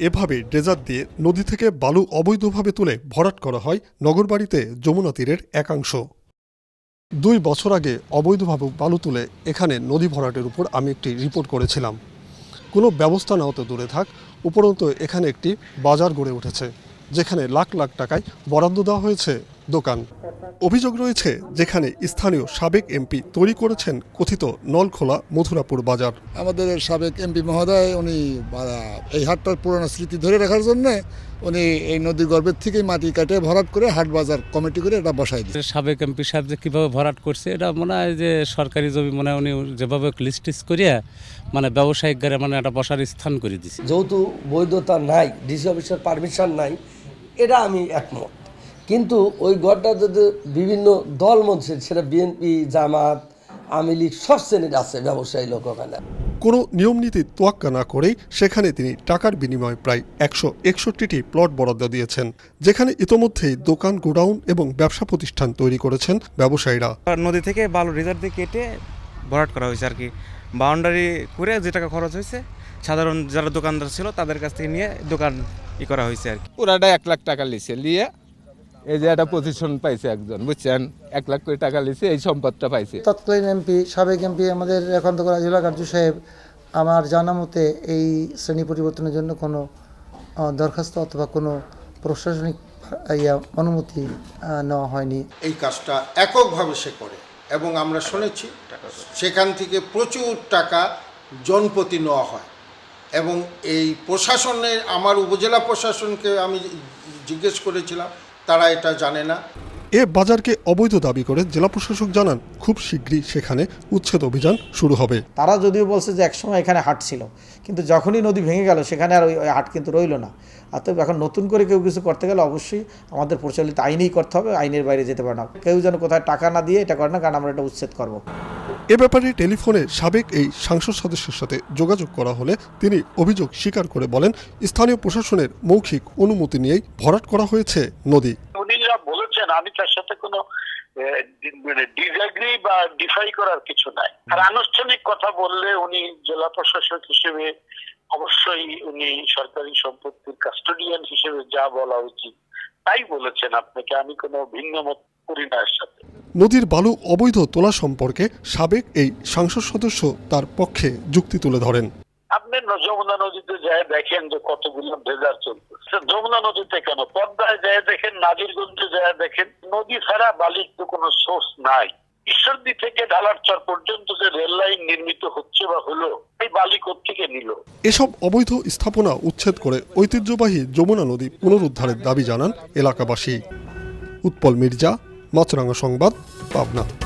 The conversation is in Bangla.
এভাবে ড্রেজার দিয়ে নদী থেকে বালু অবৈধভাবে তুলে ভরাট করা হয় নগরবাড়িতে যমুনা তীরের একাংশ। দুই বছর আগে অবৈধভাবে বালু তুলে এখানে নদী ভরাটের উপর আমি একটি রিপোর্ট করেছিলাম। কোনো ব্যবস্থা নাও তো দূরে থাক, উপরন্ত এখানে একটি বাজার গড়ে উঠেছে, যেখানে লাখ লাখ টাকায় বরাদ্দ দেওয়া হয়েছে। দোকান। অভিযোগ রয়েছে যেখানে স্থানীয় সাবেক এমপি তৈরি করেছেন কথিত নলখোলা মথুরাপুর বাজার। আমাদের সাবেক এমপি মহোদয় উনি এই হাটটার পুরনো স্মৃতি ধরে রাখার জন্য উনি এই নদীর গর্ভের থেকেই মাটি কাটে ভরাট করে হাট বাজার কমিটি করে এটা বসাই দিয়েছে সাবেক এমপি সাহেব যে কীভাবে ভরাট করছে এটা মনে হয় যে সরকারি জমি মনে হয় উনি যেভাবে লিস্ট করিয়া মানে ব্যবসায়িক গাড়ি মানে একটা বসার স্থান করে দিছে যেহেতু বৈধতা নাই ডিসি অফিসের পারমিশন নাই এটা আমি একমত। কিন্তু ওই ঘরটা যদি বিভিন্ন দল মধ্যে সেটা বিএনপি জামাত আওয়ামী লীগ সব শ্রেণির আছে ব্যবসায়ী লোক ওখানে কোনো নিয়মনীতি তোয়াক্কা না করেই সেখানে তিনি টাকার বিনিময়ে প্রায় একশো একষট্টিটি প্লট বরাদ্দ দিয়েছেন যেখানে ইতোমধ্যেই দোকান গোডাউন এবং ব্যবসা প্রতিষ্ঠান তৈরি করেছেন ব্যবসায়ীরা। নদী থেকে বালু রিজার্ভ দিয়ে কেটে ভরাট করা হয়েছে আর কি। বাউন্ডারি করে যে টাকা খরচ হয়েছে সাধারণ যারা দোকানদার ছিল তাদের কাছ থেকে নিয়ে দোকান ই করা হয়েছে আর কি। পুরাটা এক লাখ টাকা লিছে নিয়ে এই যে একটা পজিশন পাইছে একজন বুঝছেন? এক লাখ কোটি টাকা লিছে এই সম্পদটা পাইছে। তৎকালীন এমপি সাবেক এমপি আমাদের খন্দকার জেলা কার্য সাহেব আমার জানা মতে এই শ্রেণি পরিবর্তনের জন্য কোনো দরখাস্ত অথবা কোনো প্রশাসনিক ইয়া অনুমতি নেওয়া হয়নি। এই কাজটা এককভাবে সে করে এবং আমরা শুনেছি সেখান থেকে প্রচুর টাকা জনপ্রতি নেওয়া হয় এবং এই প্রশাসনের আমার উপজেলা প্রশাসনকে আমি জিজ্ঞেস করেছিলাম তারা এটা জানে না। এ বাজারকে অবৈধ দাবি করে জেলা প্রশাসক জানান খুব শীঘ্রই সেখানে উচ্ছেদ অভিযান শুরু হবে। তারা যদিও বলছে যে একসময় এখানে হাট ছিল কিন্তু যখনই নদী ভেঙে গেল সেখানে আর ওই হাট কিন্তু রইল না। অতএব এখন নতুন করে কেউ কিছু করতে গেলে অবশ্যই আমাদের প্রচলিত আইনেই করতে হবে আইনের বাইরে যেতে পারে না। কেউ যেন কোথায় টাকা না দিয়ে এটা করে না কারণ আমরা এটা উচ্ছেদ করব। এ ব্যাপারে টেলিফোনে সাবেক এই সাংসদ সদস্যের সাথে যোগাযোগ করা হলে তিনি অভিযোগ স্বীকার করে বলেন স্থানীয় প্রশাসনের মৌখিক অনুমতি নিয়েই ভরাট করা হয়েছে নদী। উনি যা বলেছেন আমি তার সাথে কোনো মানে ডিসঅ্যাগ্রি বা ডিফাই করার কিছু নাই। আর আনুষ্ঠানিক কথা বললে উনি জেলা প্রশাসক হিসেবে অবশ্যই উনি সরকারি সম্পত্তির কাস্টোডিয়ান হিসেবে যা বলা উচিত তাই বলেছেন আপনাকে। আমি কোনো ভিন্ন মত করি না এর সাথে। নদীর বালু অবৈধ তোলা সম্পর্কে সাবেক এই সংসদ সদস্য তার পক্ষে যুক্তি তুলে ধরেন। আপনি যমুনা নদীতে যায় দেখেন যে কতগুলো ডেজার চলতেছে যমুনা নদীতে কেন? পদ্মায় যায় দেখেন নাজিরগঞ্জে যায় দেখেন নদী ছাড়া বালির তো কোনো সোর্স নাই। ঈশ্বরদী থেকে ঢালারচর পর্যন্ত যে রেল লাইন নির্মিত হচ্ছে বা হলো এই বালি থেকে নিল? এসব অবৈধ স্থাপনা উচ্ছেদ করে ঐতিহ্যবাহী যমুনা নদী পুনরুদ্ধারের দাবি জানান এলাকাবাসী। উৎপল মির্জা মাছরাঙ্গা সংবাদ পাবনা।